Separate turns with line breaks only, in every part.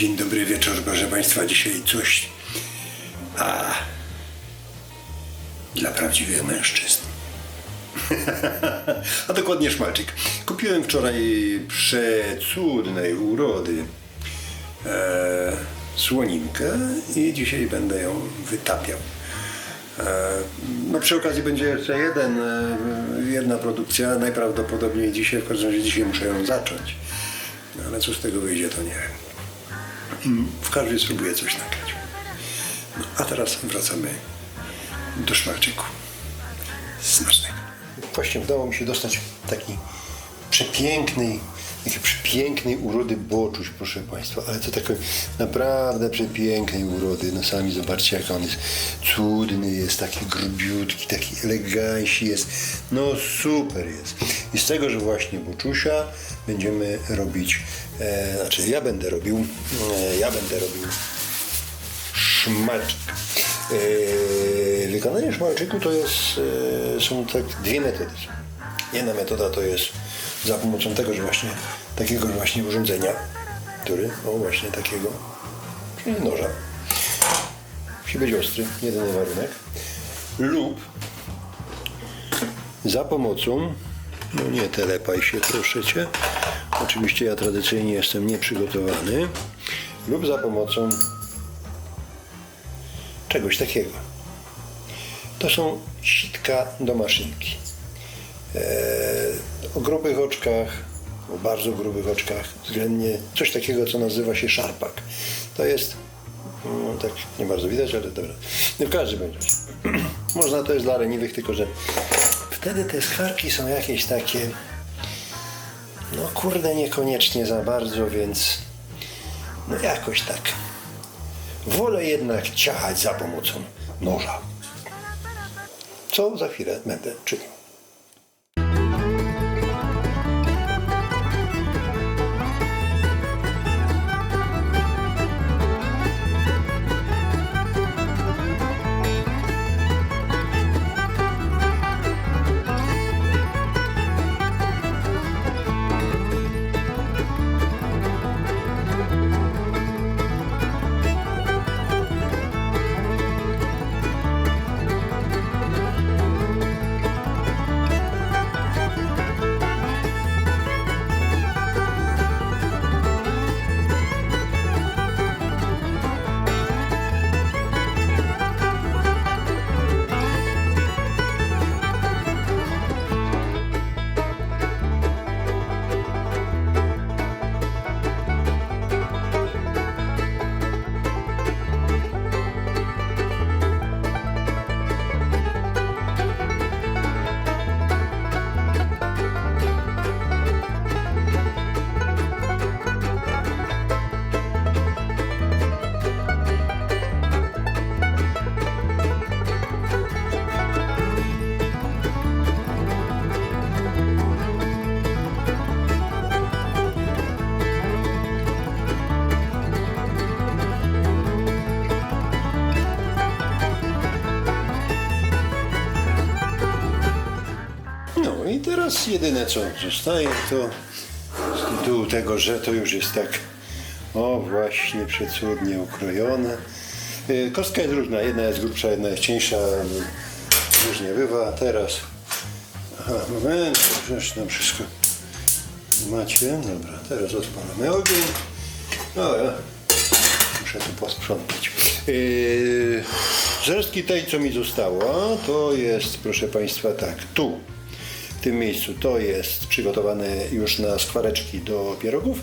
Dzień dobry wieczór, proszę Państwa. Dzisiaj coś a dla prawdziwych mężczyzn. a dokładnie szmalczyk. Kupiłem wczoraj przecudnej urody e, słoninkę i dzisiaj będę ją wytapiał. E, No przy okazji będzie jeszcze jeden, e, jedna produkcja, najprawdopodobniej dzisiaj, w każdym razie dzisiaj muszę ją zacząć. No, ale co z tego wyjdzie, to nie wiem. W każdym razie spróbuję coś nagrać. No, a teraz wracamy do szmalczyku. Smacznego.
Właśnie udało mi się dostać taki przepięknej, takiej przepięknej urody boczuś, proszę Państwa, ale to takiej naprawdę przepięknej urody. No sami zobaczcie, jak on jest cudny, jest taki grubiutki, taki elegancki jest. No super jest. I z tego, że właśnie boczusia będziemy robić, e, znaczy ja będę robił, e, ja będę robił szmalczyk. Yy, wykonanie szmalczyku to jest, yy, są tak dwie metody. Jedna metoda to jest za pomocą tego, że właśnie takiego właśnie urządzenia, który, o właśnie takiego, czyli noża. Musi być ostry, jedyny warunek. Lub za pomocą, no nie telepaj się proszę Cię, oczywiście ja tradycyjnie jestem nieprzygotowany, lub za pomocą czegoś takiego. To są sitka do maszynki. Eee, o grubych oczkach, o bardzo grubych oczkach, względnie coś takiego, co nazywa się szarpak. To jest, no, tak nie bardzo widać, ale dobra. W każdym razie, można to jest dla leniwych, tylko że wtedy te skwarki są jakieś takie, no kurde, niekoniecznie za bardzo, więc no jakoś tak. Wolę jednak ciachać za pomocą noża. Co za chwilę będę czynił. Jedyne co zostaje to z tytułu tego, że to już jest tak o właśnie przecudnie ukrojone. Y, Kostka jest różna, jedna jest grubsza, jedna jest cieńsza, różnie bywa. Teraz, aha, moment, przecież tam wszystko macie. Dobra, teraz odpalamy ogień. No, ja muszę tu posprzątać. Yy, resztki tej, co mi zostało, to jest, proszę Państwa, tak, tu, w tym miejscu, to jest przygotowane już na skwareczki do pierogów,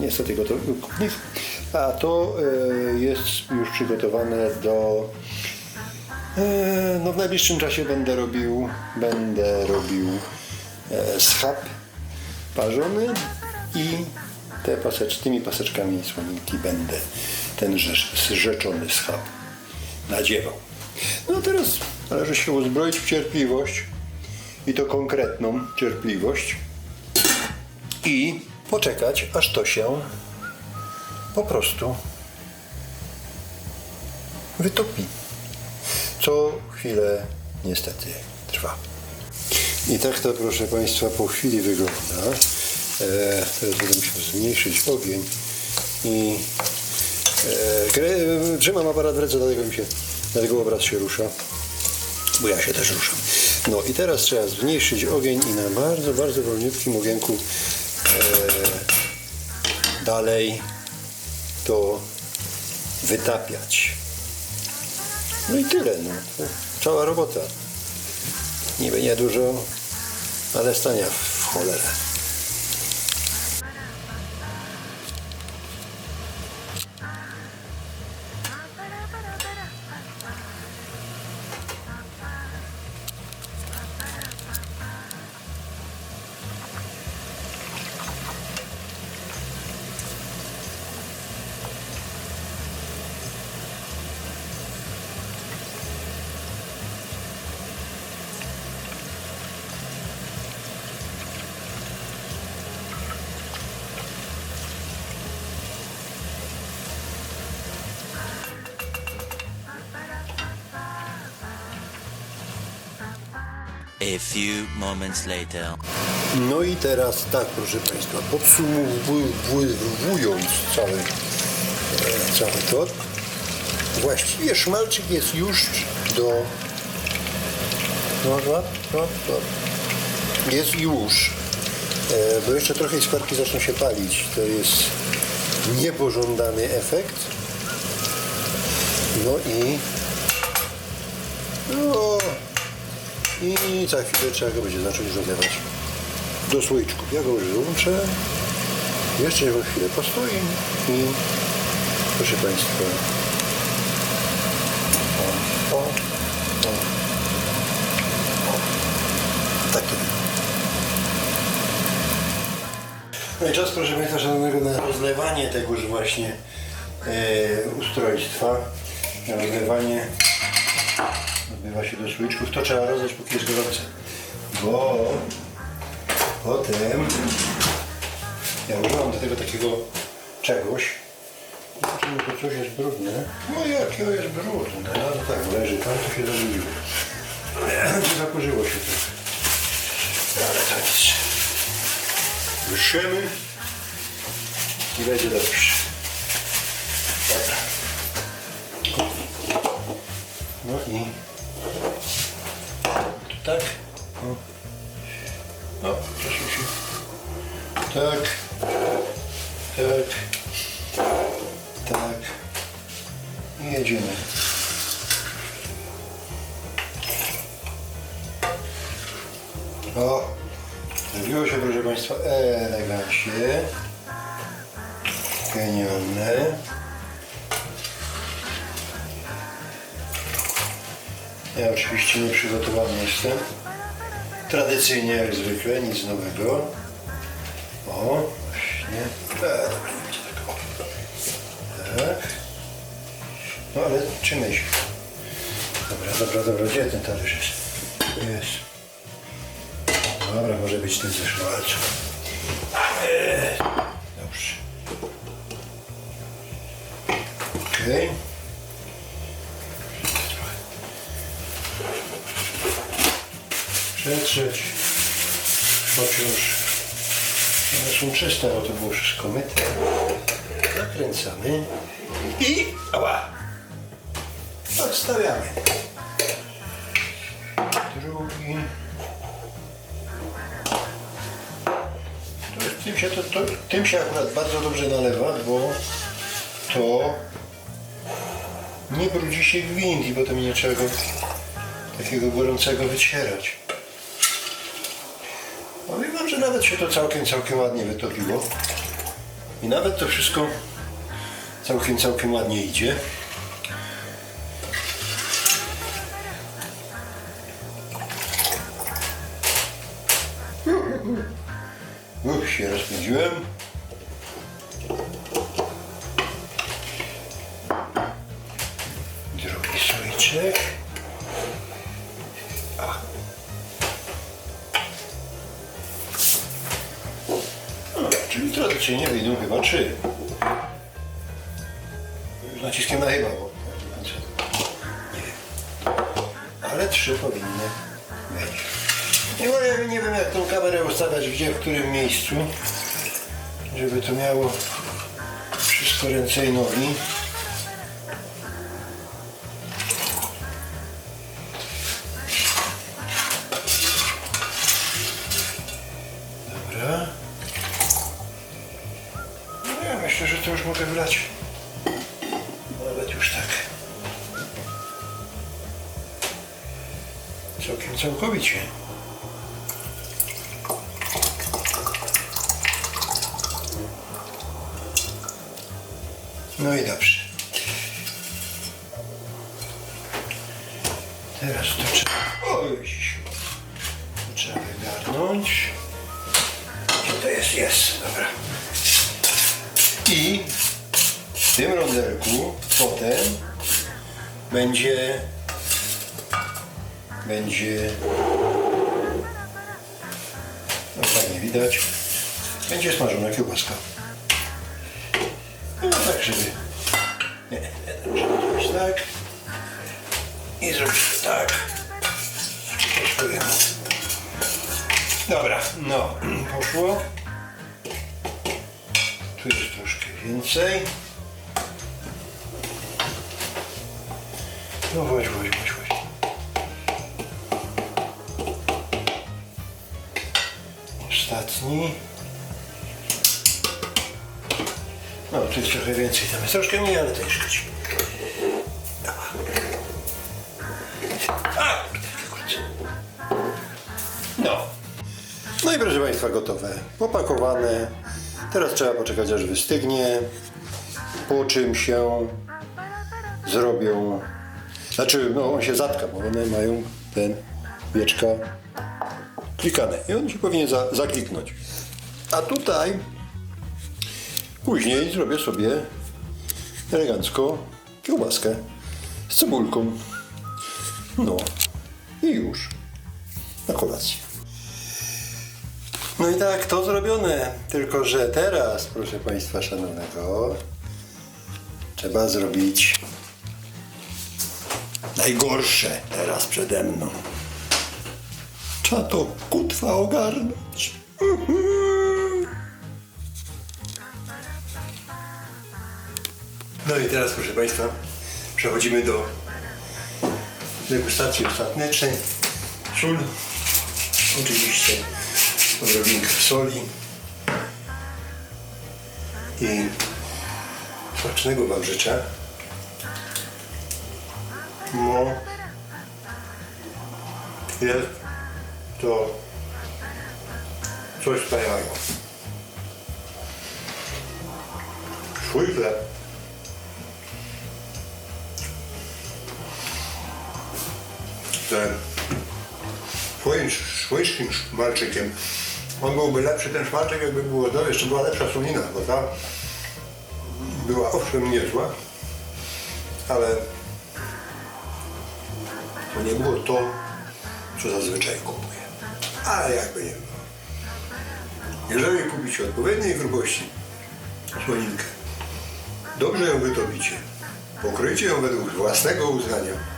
niestety gotowych, a to yy, jest już przygotowane do, yy, no w najbliższym czasie będę robił, będę robił e, schab parzony i te pasecz, tymi paseczkami słoninki będę ten rzecz, zrzeczony schab nadziewał. No teraz należy się uzbroić w cierpliwość i to konkretną cierpliwość i poczekać, aż to się po prostu wytopi. Co chwilę niestety trwa. I tak to, proszę Państwa, po chwili wygląda. E, teraz będę musiał zmniejszyć ogień, i e, trzymam aparat w ręce, dlatego mi się, dlatego obraz się rusza, bo ja się też ruszam. No i teraz trzeba zmniejszyć ogień i na bardzo, bardzo wolniutkim ogienku e, dalej to wytapiać. No i tyle, no. Cała robota. Niby niedużo, ale stania w cholerę.
A few moments later.
No i teraz tak, proszę Państwa, podsumowując cały, e, cały to, właściwie szmalczyk jest już do... No, no, no, no. Jest już, e, bo jeszcze trochę i składki zaczną się palić. To jest niepożądany efekt. No i... No, i za chwilę trzeba go będzie zacząć rozlewać do słoiczków. Ja go już wyłączę. Jeszcze niech chwilę postoi i proszę Państwa. O, o, o, o. Tak wygląda. No i czas, proszę Państwa, szanownego na rozlewanie tegoż właśnie e, ustrojstwa. Na rozlewanie odbywa się do słoiczków. To trzeba rozlać, póki jest gorące. Bo potem ja używam do tego takiego czegoś. Zobaczymy, to coś jest brudne. No jakie jest brudne. No to tak, leży tam, to się zażywiło. Zakurzyło się to. Ale to nic. Wyszemy i będzie dobrze. Dobra. No i tak. No, proszę się. Tak. Tak. Tak. I jedziemy. O, zrobiło się, proszę Państwa, elegancie. Genialne. Ja oczywiście nie przygotowany jestem. Tradycyjnie jak zwykle, nic nowego. O, właśnie. E, dobra, będzie tak. O. Tak. No ale czym się? Dobra, dobra, dobra, gdzie ten talerz jest? Jest. Dobra, może być ten ze szmalcem. E, Dobrze. Okej. Przetrzeć. Chociaż one są czyste, bo to było wszystko myte. Zakręcamy i ała, odstawiamy. Drugi. To tym, się, to, to, tym się akurat bardzo dobrze nalewa, bo to nie brudzi się gwint i potem nie trzeba go takiego gorącego wycierać. Nawet się to całkiem, całkiem ładnie wytopiło. I nawet to wszystko całkiem, całkiem ładnie idzie. Uch, się rozpędziłem. Czyli tradycyjnie wyjdą chyba trzy. Z naciskiem na chyba, bo nie wiem. Ale trzy powinny być. No, ja nie wiem jak tą kamerę ustawiać, gdzie, w którym miejscu, żeby to miało wszystko ręce i nogi. To już mogę wlać. Nawet już tak. Całkiem całkowicie. No i dobrze. Teraz to trzeba... Oj, trzeba wygarnąć. Gdzie to jest? Jest, dobra. I w tym rondelku potem będzie będzie no fajnie widać będzie smażona kiełbaska. No tak żeby nie, nie, żeby zrobić tak. I zrobić tak. Spróbujemy. dobra no poszło więcej no właśnie, właśnie, właśnie. Ostatni. No, tu jest trochę więcej, tam jest troszkę mniej, ale to nie szkodzi. No. No i proszę Państwa, gotowe. Popakowane. Teraz trzeba poczekać, aż wystygnie. Po czym się zrobią. Znaczy, no on się zatka, bo one mają ten wieczka klikane i on się powinien za, zakliknąć. A tutaj później zrobię sobie elegancko kiełbaskę z cebulką. No i już na kolację. No i tak, to zrobione. Tylko, że teraz, proszę Państwa Szanownego, trzeba zrobić najgorsze teraz przede mną. Trzeba to kutwa ogarnąć. No i teraz, proszę Państwa, przechodzimy do degustacji ostatecznej. Sól, oczywiście odrobinkę soli i smacznego Wam życzę. No, jest to coś wspaniałego. Swój chleb. Ten swoim szłyszkim szmalczykiem. On byłby lepszy ten szmalczyk, jakby było to, jeszcze była lepsza słonina, bo ta była owszem niezła, ale to nie było to, co zazwyczaj kupuję. Ale jakby nie było. Jeżeli kupicie odpowiedniej grubości słoninkę, dobrze ją wytopicie, pokryjcie ją według własnego uznania,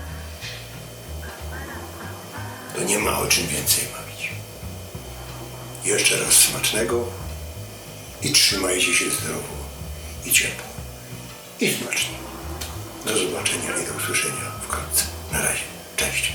to nie ma o czym więcej mówić. Jeszcze raz smacznego i trzymajcie się zdrowo i ciepło i smacznie. Do zobaczenia i do usłyszenia wkrótce. Na razie. Cześć.